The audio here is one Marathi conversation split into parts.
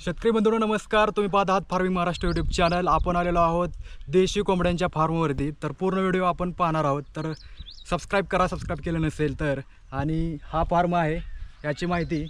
शेतकरी बंधूंनो नमस्कार. तुम्ही पाहत आहात फार्मिंग महाराष्ट्र यूट्यूब चॅनल आपण आलेलो आहोत देशी कोंबड्यांच्या फार्मवरती. तर पूर्ण व्हिडिओ आपण पाहणार आहोत. तर सबस्क्राईब करा सबस्क्राईब केलं नसेल तर. आणि हा फार्म आहे याची माहिती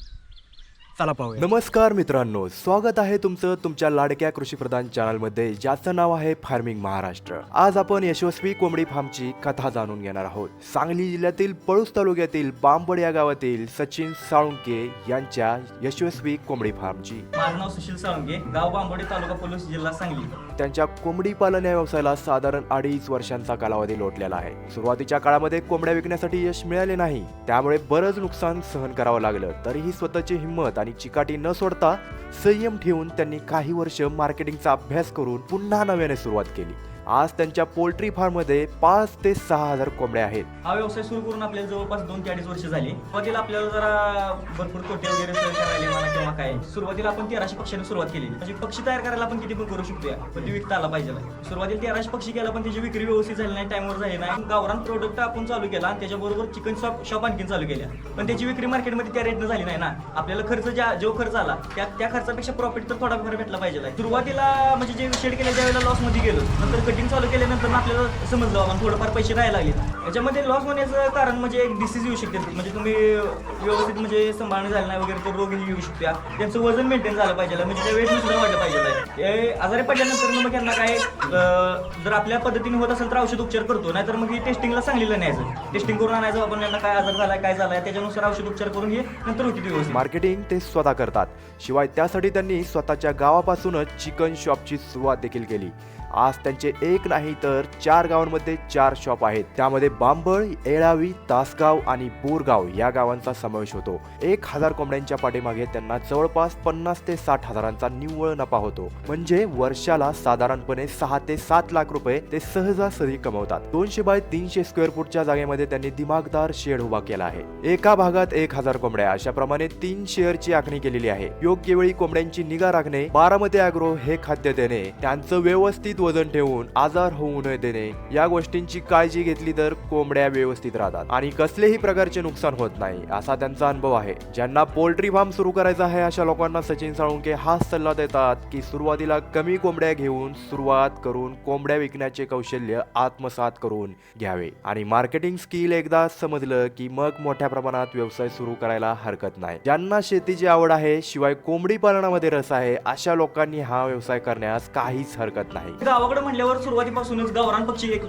चला पाहूया. नमस्कार मित्रांनो स्वागत आहे तुमचं तुमच्या लाडक्या कृषीप्रधान चॅनलमध्ये ज्याचं नाव आहे फार्मिंग महाराष्ट्र आज आपण यशस्वी कोंबडी फार्मची कथा जाणून घेणार आहोत. सांगली जिल्ह्यातील पळूस तालुक्यातील बांबड या गावातील सचिन साळुंके यांच्या यशस्वी कोंबडी फार्मची. माझं नाव सुशील साळुंके गाव बांबोडी तालुका पोलीस जिल्हा सांगली. त्यांच्या कोंबडी पालन या व्यवसायाला साधारण अडीच वर्षांचा कालावधी लोटलेला आहे. सुरुवातीच्या काळामध्ये कोंबड्या विकण्यासाठी यश मिळाले नाही. त्यामुळे बरंच नुकसान सहन करावं लागलं. तरीही स्वतःची हिंमत आणि चिकाटी न सोडता संयम ठेवून त्यांनी काही वर्ष मार्केटिंगचा अभ्यास करून पुन्हा नव्याने सुरुवात केली. आज त्यांच्या पोल्ट्री फार्ममध्ये पाच ते सहा हजार कोंबड्या आहेत. हा व्यवसाय सुरू करून आपल्याला जवळपास दोन ते अडीच वर्ष झाली. सुरुवातीला आपल्याला जरा भरपूर कोटे वगैरे करायला म्हणा किंवा काय. सुरुवातीला आपण तेराशे पक्षाने सुरुवात केली. म्हणजे पक्षी तयार करायला आपण किती पण करू शकतो पण ती विकता आला पाहिजे सुरुवातीला तेराशे पक्षी केला पण त्याची विक्री व्यवस्थित झाली नाही टाइमवर झाली नाही. गावरान प्रोडक्ट आपण चालू केला आणि त्याच्याबरोबर चिकन शॉप शॉप आणखीन चालू केल्या. पण त्याची विक्री मार्केटमध्ये त्या रेटनं झाली नाही ना. आपल्याला खर्च ज्या जो खर्च आला त्या त्या खर्चापेक्षा प्रॉफिट तर थोडाफार भेटला पाहिजे. सुरुवातीला म्हणजे जे शेड केलं त्यावेळेला लॉसमध्ये गेलो नंतर कटिंग चालू केल्यानंतर आपल्याला समजलं आपण थोडंफार पैसे राहायला लागले. याच्यामध्ये लॉस होण्याचं कारण म्हणजे एक डिसीज येऊ शकते म्हणजे तुम्ही व्यवस्थित म्हणजे सांभाळणं झालं नाही वगैरे तर रोग येऊ शकत्या त्यांचं वजन मेंटेन झालं पाहिजे. म्हणजे त्या वेळेस सुद्धा वाटलं पाहिजे. हे आजारी पडल्यानंतर मग त्यांना काय जर आपल्या पद्धतीने होत असेल तर औषध उपचार करतो. नाहीतर मग ही टेस्टिंगला सांगलेलं न्यायचं टेस्टिंग करून आणायचं आपण यांना काय आजार झालाय काय झालाय त्याच्यानुसार औषध उपचार करून हे नंतर होती दिवस व्यवस्थित. मार्केटिंग ते स्वतः करतात. शिवाय त्यासाठी त्यांनी स्वतःच्या गावापासूनच चिकन शॉपची सुरुवात देखील केली. आज त्यांचे एक नाही तर चार गावांमध्ये चार शॉप आहेत. त्यामध्ये बांबळ येळावी तासगाव आणि बोरगाव या गावांचा समावेश होतो. एक हजार कोंबड्यांच्या पाठीमागे त्यांना जवळपास पन्नास ते साठ हजारांचा निव्वळ नफा होतो. म्हणजे वर्षाला साधारणपणे सहा ते सात लाख रुपये ते सहजासहजी कमवतात. दोनशे बाय तीनशे स्क्वेअर फूटच्या जागेमध्ये त्यांनी दिमागदार शेड उभा केला आहे. एका भागात एक हजार कोंबड्या अशा प्रमाणे तीन शेअरची आखणी केलेली आहे. योग्य वेळी कोंबड्यांची निगा राखणे बारामती अॅग्रो हे खाद्य देणे त्यांचं व्यवस्थित वजन ठेवून आजार होऊ नये देणे या गोष्टींची काळजी घेतली तर कोंबड्या व्यवस्थित राहतात. आणि कसलेही प्रकारचे नुकसान होत नाही असा त्यांचा अनुभव आहे. ज्यांना पोल्ट्री फार्म सुरू करायचा आहे अशा लोकांना सचिन साळुंके हाच सल्ला देतात की सुरुवातीला कमी कोंबड्या घेऊन सुरुवात करून कोंबड्या विकण्याचे कौशल्य आत्मसात करून घ्यावे. आणि मार्केटिंग स्किल एकदा समजलं की मग मोठ्या प्रमाणात व्यवसाय सुरू करायला हरकत नाही. ज्यांना शेतीची आवड आहे शिवाय कोंबडी पालनामध्ये रस आहे अशा लोकांनी हा व्यवसाय करण्यास काहीच हरकत नाही. गावाकडे म्हणल्यावर सुरुवातीपासूनच गावरान पक्षी एक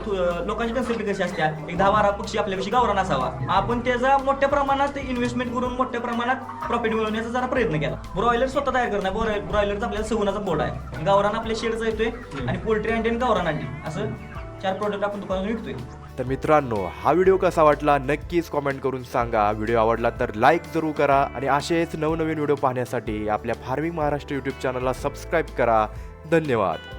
लोकांची कन्सेप्ट कशी असते एक दहा बारा पक्षी आपल्यापेक्षा गावरान असावा. आपण त्याचा मोठ्या प्रमाणात इन्व्हेस्टमेंट करून मोठ्या प्रमाणात प्रॉफिट मिळवण्याचा जरा प्रयत्न केला. ब्रॉयलर स्वतः तयार करणार. ब्रॉयलरचा आपल्याला सगुणाचा बोर्ड आहे. गावरान आपल्या शेडचा येतोय आणि पोल्ट्री अंडी आणि गावरान अंडी. असं चार प्रोडक्ट आपण दुकानात विकतोय. तर मित्रांनो हा व्हिडिओ कसा वाटला नक्कीच कॉमेंट करून सांगा. व्हिडिओ आवडला तर लाईक जरूर करा आणि असेच नवनवीन व्हिडिओ पाहण्यासाठी आपल्या फार्मिंग महाराष्ट्र यूट्यूब चॅनलला सबस्क्राईब करा. धन्यवाद.